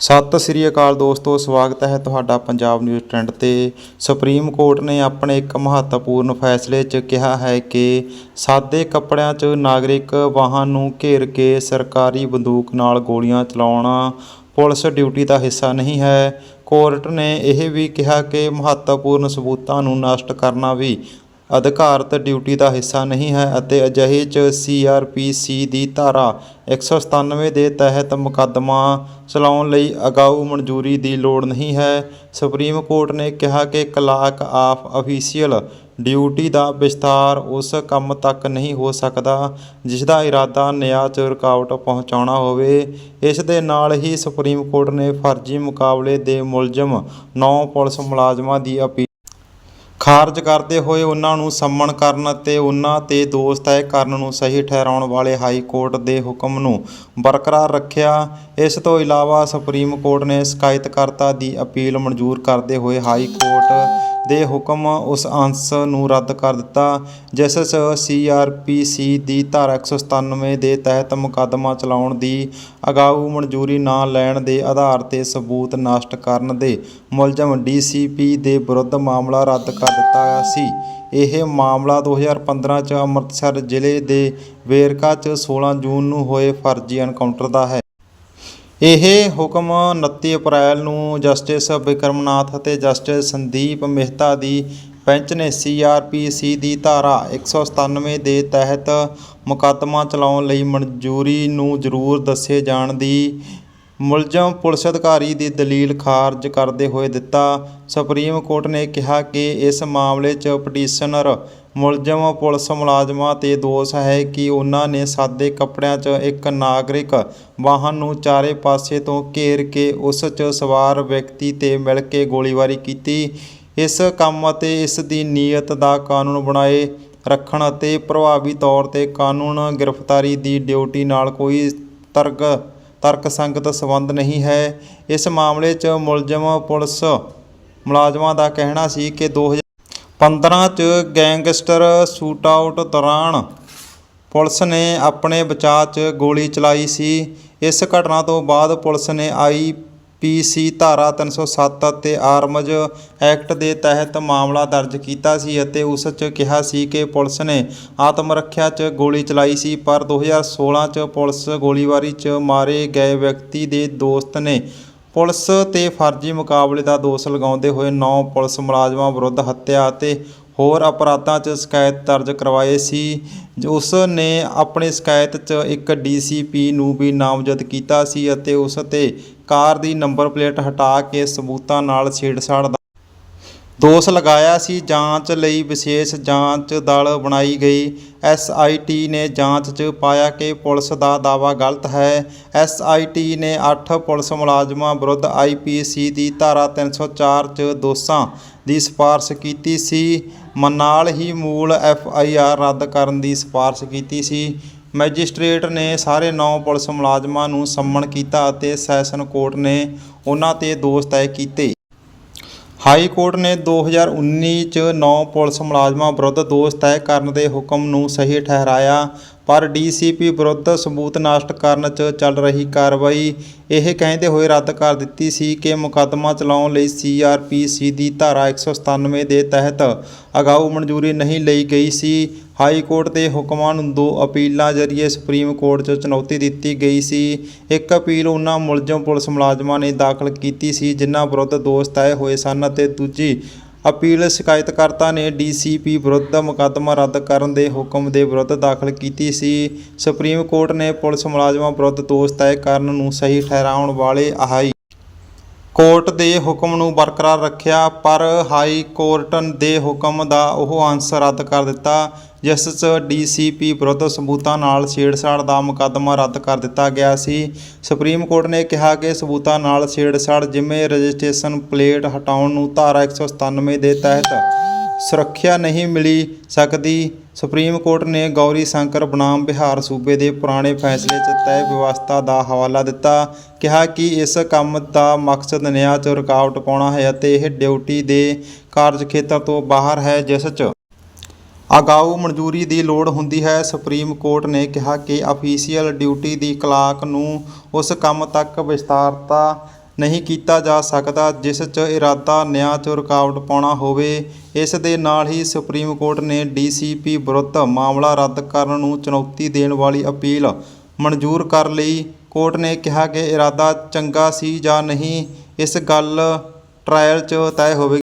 ਸਤਿ ਸ੍ਰੀ ਅਕਾਲ ਦੋਸਤੋ, ਸਵਾਗਤ ਹੈ ਤੁਹਾਡਾ ਪੰਜਾਬ ਨਿਊਜ਼ ਟ੍ਰੈਂਡ ਤੇ। ਸੁਪਰੀਮ ਕੋਰਟ ਨੇ ਆਪਣੇ ਇੱਕ ਮਹੱਤਵਪੂਰਨ ਫੈਸਲੇ 'ਚ ਕਿਹਾ ਹੈ ਕਿ ਸਾਦੇ ਕੱਪੜਿਆਂ 'ਚ ਨਾਗਰਿਕ ਵਾਹਨ ਨੂੰ ਘੇਰ ਕੇ ਸਰਕਾਰੀ ਬੰਦੂਕ ਨਾਲ ਗੋਲੀਆਂ ਚਲਾਉਣਾ ਪੁਲਿਸ ਡਿਊਟੀ ਦਾ ਹਿੱਸਾ ਨਹੀਂ ਹੈ। ਕੋਰਟ ਨੇ ਇਹ ਵੀ ਕਿਹਾ ਕਿ ਮਹੱਤਵਪੂਰਨ ਸਬੂਤਾਂ ਨੂੰ ਨਸ਼ਟ ਕਰਨਾ ਵੀ ਅਧਿਕਾਰਤ ਡਿਊਟੀ ਦਾ ਹਿੱਸਾ ਨਹੀਂ ਹੈ ਅਤੇ ਅਜਿਹੇ 'ਚ ਸੀਆਰਪੀਸੀ ਦੀ ਧਾਰਾ 197 ਦੇ ਤਹਿਤ ਮੁਕੱਦਮਾ ਚਲਾਉਣ ਲਈ ਅਗਾਊ ਮਨਜ਼ੂਰੀ ਦੀ ਲੋੜ ਨਹੀਂ ਹੈ। ਸੁਪਰੀਮ ਕੋਰਟ ਨੇ ਕਿਹਾ ਕਿ ਕਲਾਕ ਆਫ ਅਫੀਸ਼ੀਅਲ ਡਿਊਟੀ ਦਾ ਵਿਸਤਾਰ ਉਸ ਕੰਮ ਤੱਕ ਨਹੀਂ ਹੋ ਸਕਦਾ ਜਿਸ ਦਾ ਇਰਾਦਾ ਨਿਆਂ 'ਚ ਰੁਕਾਵਟ ਪਹੁੰਚਾਉਣਾ ਹੋਵੇ। ਇਸ ਦੇ ਨਾਲ ਹੀ ਸੁਪਰੀਮ ਕੋਰਟ ਨੇ ਫਰਜ਼ੀ ਮੁਕਾਬਲੇ ਦੇ ਮੁਲਜ਼ਮ, ਨੌ ਪੁਲਿਸ ਮੁਲਾਜ਼ਮਾਂ ਦੀ ਅਪੀਲ ਖਾਰਜ ਕਰਦੇ ਹੋਏ ਉਹਨਾਂ ਨੂੰ ਸੰਮਣ ਕਰਨ ਅਤੇ ਉਹਨਾਂ ਤੇ ਦੋਸ਼ ਤੈਅ ਕਰਨ ਨੂੰ ਸਹੀ ਠਹਿਰਾਉਣ ਵਾਲੇ ਹਾਈ ਕੋਰਟ ਦੇ ਹੁਕਮ ਨੂੰ ਬਰਕਰਾਰ ਰੱਖਿਆ। ਇਸ ਤੋਂ ਇਲਾਵਾ ਸੁਪਰੀਮ ਕੋਰਟ ਨੇ ਸ਼ਿਕਾਇਤਕਰਤਾ ਦੀ ਅਪੀਲ ਮਨਜ਼ੂਰ ਕਰਦੇ ਹੋਏ ਹਾਈ ਕੋਰਟ ਦੇ ਹੁਕਮ ਉਸ ਅੰਸ਼ ਨੂੰ ਰੱਦ ਕਰ ਦਿੱਤਾ। ਜਿਸ 'ਚ ਸੀਆਰਪੀਸੀ ਦੀ ਧਾਰਾ 197 ਦੇ ਤਹਿਤ ਮੁਕੱਦਮਾ ਚਲਾਉਣ ਦੀ ਅਗਾਊ ਮਨਜ਼ੂਰੀ ਨਾ ਲੈਣ ਦੇ ਆਧਾਰ ਤੇ ਸਬੂਤ ਨਸ਼ਟ ਕਰਨ ਦੇ ਮੁਲਜ਼ਮ ਡੀਸੀਪੀ ਦੇ ਵਿਰੁੱਧ ਮਾਮਲਾ ਰੱਦ ਕਰ ਦਿੱਤਾ ਗਿਆ ਸੀ। ਇਹ ਮਾਮਲਾ 2015 ਚ ਅੰਮ੍ਰਿਤਸਰ ਜ਼ਿਲ੍ਹੇ ਦੇ ਵੇਰਕਾ ਚ 16 ਜੂਨ ਨੂੰ ਹੋਏ ਫਰਜ਼ੀ ਐਨਕਾਊਂਟਰ ਦਾ ਹੈ। ਇਹ ਹੁਕਮ 29 ਅਪ੍ਰੈਲ ਨੂੰ ਜਸਟਿਸ ਵਿਕਰਮਨਾਥ ਅਤੇ ਜਸਟਿਸ ਸੰਦੀਪ ਮਹਿਤਾ ਦੀ ਬੈਂਚ ਨੇ ਸੀਆਰਪੀਸੀ ਦੀ ਧਾਰਾ 197 ਦੇ ਤਹਿਤ ਮੁਕੱਦਮਾ ਚਲਾਉਣ ਲਈ ਮਨਜ਼ੂਰੀ ਨੂੰ ਜ਼ਰੂਰ ਦੱਸੇ ਜਾਣ ਦੀ ਮੁਲਜ਼ਮ ਪੁਲਿਸ ਅਧਿਕਾਰੀ ਦੀ ਦਲੀਲ ਖਾਰਜ ਕਰਦੇ ਹੋਏ ਦਿੱਤਾ। ਸੁਪਰੀਮ ਕੋਰਟ ਨੇ ਕਿਹਾ ਕਿ ਇਸ ਮਾਮਲੇ 'ਚ ਪਟੀਸ਼ਨਰ ਮੁਲਜ਼ਮ, ਪੁਲਿਸ ਮੁਲਾਜ਼ਮਾਂ ਤੇ ਦੋਸ਼ ਹੈ ਕਿ ਉਹਨਾਂ ਨੇ ਸਾਦੇ ਕੱਪੜਿਆਂ 'ਚ ਇੱਕ ਨਾਗਰਿਕ ਵਾਹਨ ਨੂੰ ਚਾਰੇ ਪਾਸੇ ਤੋਂ ਘੇਰ ਕੇ ਉਸ 'ਚ ਸਵਾਰ ਵਿਅਕਤੀ ਤੇ ਮਿਲ ਕੇ ਗੋਲੀਬਾਰੀ ਕੀਤੀ। ਇਸ ਕੰਮ ਅਤੇ ਇਸ ਦੀ ਨੀਅਤ ਦਾ ਕਾਨੂੰਨ ਬਣਾਏ ਰੱਖਣ ਅਤੇ ਪ੍ਰਭਾਵੀ ਤੌਰ ਤੇ ਕਾਨੂੰਨ ਗ੍ਰਿਫਤਾਰੀ ਦੀ ਡਿਊਟੀ ਨਾਲ ਕੋਈ ਤਰਕ ਤਰਕਸੰਗਤ ਸੰਬੰਧ ਨਹੀਂ ਹੈ। ਇਸ ਮਾਮਲੇ 'ਚ ਮੁਲਜ਼ਮ, ਪੁਲਿਸ ਮੁਲਾਜ਼ਮਾਂ ਦਾ ਕਹਿਣਾ ਸੀ ਕਿ ਦੋ 2015 ਚ ਗੈਂਗਸਟਰ ਸ਼ੂਟਆਊਟ ਦੌਰਾਨ ਪੁਲਿਸ ਨੇ ਆਪਣੇ ਬਚਾਅ 'ਚ ਗੋਲੀ ਚਲਾਈ ਸੀ। ਇਸ ਘਟਨਾ ਤੋਂ ਬਾਅਦ ਪੁਲਿਸ ਨੇ ਆਈਪੀਸੀ ਧਾਰਾ 307 ਅਤੇ ਆਰਮਜ਼ ਐਕਟ ਦੇ ਤਹਿਤ ਮਾਮਲਾ ਦਰਜ ਕੀਤਾ ਸੀ ਅਤੇ ਉਸ 'ਚ ਕਿਹਾ ਸੀ ਕਿ ਪੁਲਿਸ ਨੇ ਆਤਮ ਰੱਖਿਆ 'ਚ ਗੋਲੀ ਚਲਾਈ ਸੀ, ਪਰ 2016 ਚ ਪੁਲਿਸ ਗੋਲੀਬਾਰੀ 'ਚ ਮਾਰੇ ਗਏ ਵਿਅਕਤੀ ਦੇ ਦੋਸਤ ਨੇ ਪੁਲਿਸ ਤੇ ਫਰਜ਼ੀ ਮੁਕਾਬਲੇ ਦਾ ਦੋਸ਼ ਲਗਾਉਂਦੇ ਹੋਏ 9 ਪੁਲਿਸ ਮੁਲਾਜ਼ਮਾਂ ਵਿਰੁੱਧ ਹੱਤਿਆ ਅਤੇ ਹੋਰ ਅਪਰਾਧਾਂ 'ਚ ਸ਼ਿਕਾਇਤ ਦਰਜ ਕਰਵਾਏ ਸੀ। ਉਸ ਨੇ ਆਪਣੀ ਸ਼ਿਕਾਇਤ 'ਚ ਇੱਕ ਡੀਸੀਪੀ ਨੂੰ ਵੀ ਨਾਮਜ਼ਦ ਕੀਤਾ ਸੀ ਅਤੇ ਉਸ ਤੇ ਕਾਰ ਦੀ ਨੰਬਰ ਪਲੇਟ ਹਟਾ ਕੇ ਸਬੂਤਾਂ ਨਾਲ ਛੇੜਛਾੜ ਦਾ ਦੋਸ਼ ਲਗਾਇਆ ਸੀ, ਜਾਂਚ ਲਈ ਵਿਸ਼ੇਸ਼ ਜਾਂਚ ਦਲ ਬਣਾਈ ਗਈ। ਐਸਆਈਟੀ ਨੇ ਜਾਂਚ 'ਚ ਪਾਇਆ ਕਿ ਪੁਲਿਸ ਦਾ ਦਾਅਵਾ ਗਲਤ ਹੈ। ਐਸਆਈਟੀ ਨੇ 8 ਪੁਲਿਸ ਮੁਲਾਜ਼ਮਾਂ ਵਿਰੁੱਧ ਆਈਪੀਸੀ ਦੀ ਧਾਰਾ 304 'ਚ ਦੋਸ਼ਾਂ ਦੀ ਸਿਫਾਰਸ਼ ਕੀਤੀ ਸੀ। ਮ- ਨਾਲ ਹੀ ਮੂਲ ਐਫਆਈਆਰ ਰੱਦ ਕਰਨ ਦੀ ਸਿਫਾਰਸ਼ ਕੀਤੀ ਸੀ। ਮੈਜਿਸਟ੍ਰੇਟ ਨੇ ਸਾਰੇ 9 ਪੁਲਿਸ ਮੁਲਾਜ਼ਮਾਂ ਨੂੰ ਸੰਮਨ ਕੀਤਾ ਅਤੇ ਸੈਸ਼ਨ ਕੋਰਟ ਨੇ ਉਹਨਾਂ ਤੇ ਦੋਸ਼ ਤੈਅ ਕੀਤੇ। ਹਾਈ ਕੋਰਟ ਨੇ 2019 ਚ 9 ਪੁਲਿਸ ਮੁਲਾਜ਼ਮਾਂ ਵਿਰੁੱਧ ਦੋਸ਼ ਤੈਅ ਕਰਨ ਦੇ ਹੁਕਮ ਨੂੰ ਸਹੀ ਠਹਿਰਾਇਆ, ਪਰ ਡੀਸੀਪੀ ਵਿਰੁੱਧ ਸਬੂਤ ਨਾਸ਼ਟ ਕਰਨ 'ਚ ਚੱਲ ਰਹੀ ਕਾਰਵਾਈ ਇਹ ਕਹਿੰਦੇ ਹੋਏ ਰੱਦ ਕਰ ਦਿੱਤੀ ਸੀ ਕਿ ਮੁਕੱਦਮਾ ਚਲਾਉਣ ਲਈ ਸੀਆਰਪੀਸੀ ਦੀ ਧਾਰਾ 197 ਦੇ ਤਹਿਤ ਅਗਾਊ ਮਨਜ਼ੂਰੀ ਨਹੀਂ ਲਈ ਗਈ ਸੀ। ਹਾਈ ਕੋਰਟ ਦੇ ਹੁਕਮਾਂ ਨੂੰ ਦੋ ਅਪੀਲਾਂ ਜ਼ਰੀਏ ਸੁਪਰੀਮ ਕੋਰਟ 'ਚ ਚੁਣੌਤੀ ਦਿੱਤੀ ਗਈ ਸੀ। ਇੱਕ ਅਪੀਲ ਉਹਨਾਂ ਮੁਲਜ਼ਮ ਪੁਲਿਸ ਮੁਲਾਜ਼ਮਾਂ ਨੇ ਦਾਖਲ ਕੀਤੀ ਸੀ, ਜਿਨ੍ਹਾਂ ਵਿਰੁੱਧ ਦੋਸ਼ ਤੈਅ ਹੋਏ ਸਨ ਅਤੇ ਦੂਜੀ ਅਪੀਲ ਸ਼ਿਕਾਇਤਕਰਤਾ ਨੇ ਡੀਸੀਪੀ ਵਿਰੁੱਧ ਮੁਕੱਦਮਾ ਰੱਦ ਕਰਨ ਦੇ ਹੁਕਮ ਦੇ ਵਿਰੁੱਧ ਦਾਖਲ ਕੀਤੀ ਸੀ। ਸੁਪਰੀਮ ਕੋਰਟ ਨੇ ਪੁਲਿਸ ਮੁਲਾਜ਼ਮਾਂ ਵਿਰੁੱਧ ਦੋਸ਼ ਤੈਅ ਕਰਨ ਨੂੰ ਸਹੀ ਠਹਿਰਾਉਣ ਵਾਲੇ ਆਹਾਈ ਕੋਰਟ ਦੇ ਹੁਕਮ ਨੂੰ ਬਰਕਰਾਰ ਰੱਖਿਆ, ਪਰ ਹਾਈ ਕੋਰਟ ਦੇ ਹੁਕਮ ਦਾ ਉਹ ਅੰਸ਼ ਰੱਦ ਕਰ ਦਿੱਤਾ, ਜਿਸ 'ਚ ਡੀਸੀਪੀ ਵਿਰੁੱਧ ਸਬੂਤਾਂ ਨਾਲ ਛੇੜਛਾੜ ਦਾ ਮੁਕੱਦਮਾ ਰੱਦ ਕਰ ਦਿੱਤਾ ਗਿਆ ਸੀ। ਸੁਪਰੀਮ ਕੋਰਟ ਨੇ ਕਿਹਾ ਕਿ ਸਬੂਤਾਂ ਨਾਲ ਛੇੜਛਾੜ ਜਿਵੇਂ ਰਜਿਸਟ੍ਰੇਸ਼ਨ ਪਲੇਟ ਹਟਾਉਣ ਨੂੰ ਧਾਰਾ 197 ਦੇ ਤਹਿਤ ਸੁਰੱਖਿਆ ਨਹੀਂ ਮਿਲੀ ਸਕਦੀ। ਸੁਪਰੀਮ ਕੋਰਟ ਨੇ ਗੌਰੀ ਸ਼ੰਕਰ ਬਨਾਮ ਬਿਹਾਰ ਸੂਬੇ ਦੇ ਪੁਰਾਣੇ ਫੈਸਲੇ 'ਚ ਤੈਅ ਵਿਵਸਥਾ ਦਾ ਹਵਾਲਾ ਦਿੱਤਾ। ਕਿਹਾ ਕਿ ਇਸ ਕੰਮ ਦਾ ਮਕਸਦ ਨਿਆਂ 'ਚ ਰੁਕਾਵਟ ਪਾਉਣਾ ਹੈ ਅਤੇ ਇਹ ਡਿਊਟੀ ਦੇ ਕਾਰਜ ਖੇਤਰ ਤੋਂ ਬਾਹਰ ਹੈ, ਜਿਸ 'ਚ ਅਗਾਊ ਮਨਜ਼ੂਰੀ ਦੀ ਲੋੜ ਹੁੰਦੀ ਹੈ। ਸੁਪਰੀਮ ਕੋਰਟ ਨੇ ਕਿਹਾ ਕਿ ਅਫੀਸ਼ੀਅਲ ਡਿਊਟੀ ਦੀ ਕਲਾਕ ਨੂੰ ਉਸ ਕੰਮ ਤੱਕ ਵਿਸਤਾਰਤਾ ਨਹੀਂ ਕੀਤਾ ਜਾ ਸਕਦਾ, ਜਿਸ 'ਚ ਇਰਾਦਾ, ਨਿਆਂ 'ਚ ਰੁਕਾਵਟ ਪਾਉਣਾ ਹੋਵੇ। ਇਸ ਦੇ ਨਾਲ ਹੀ ਸੁਪਰੀਮ ਕੋਰਟ ਨੇ ਡੀਸੀਪੀ ਵਿਰੁੱਧ ਮਾਮਲਾ ਰੱਦ ਕਰਨ ਨੂੰ ਚੁਣੌਤੀ ਦੇਣ ਵਾਲੀ ਅਪੀਲ ਮਨਜ਼ੂਰ ਕਰ ਲਈ। ਕੋਰਟ ਨੇ ਕਿਹਾ ਕਿ ਇਰਾਦਾ ਚੰਗਾ ਸੀ ਜਾਂ ਨਹੀਂ, ਇਸ ਗੱਲ ਟਰਾਇਲ 'ਚ ਤੈਅ ਹੋਵੇਗੀ।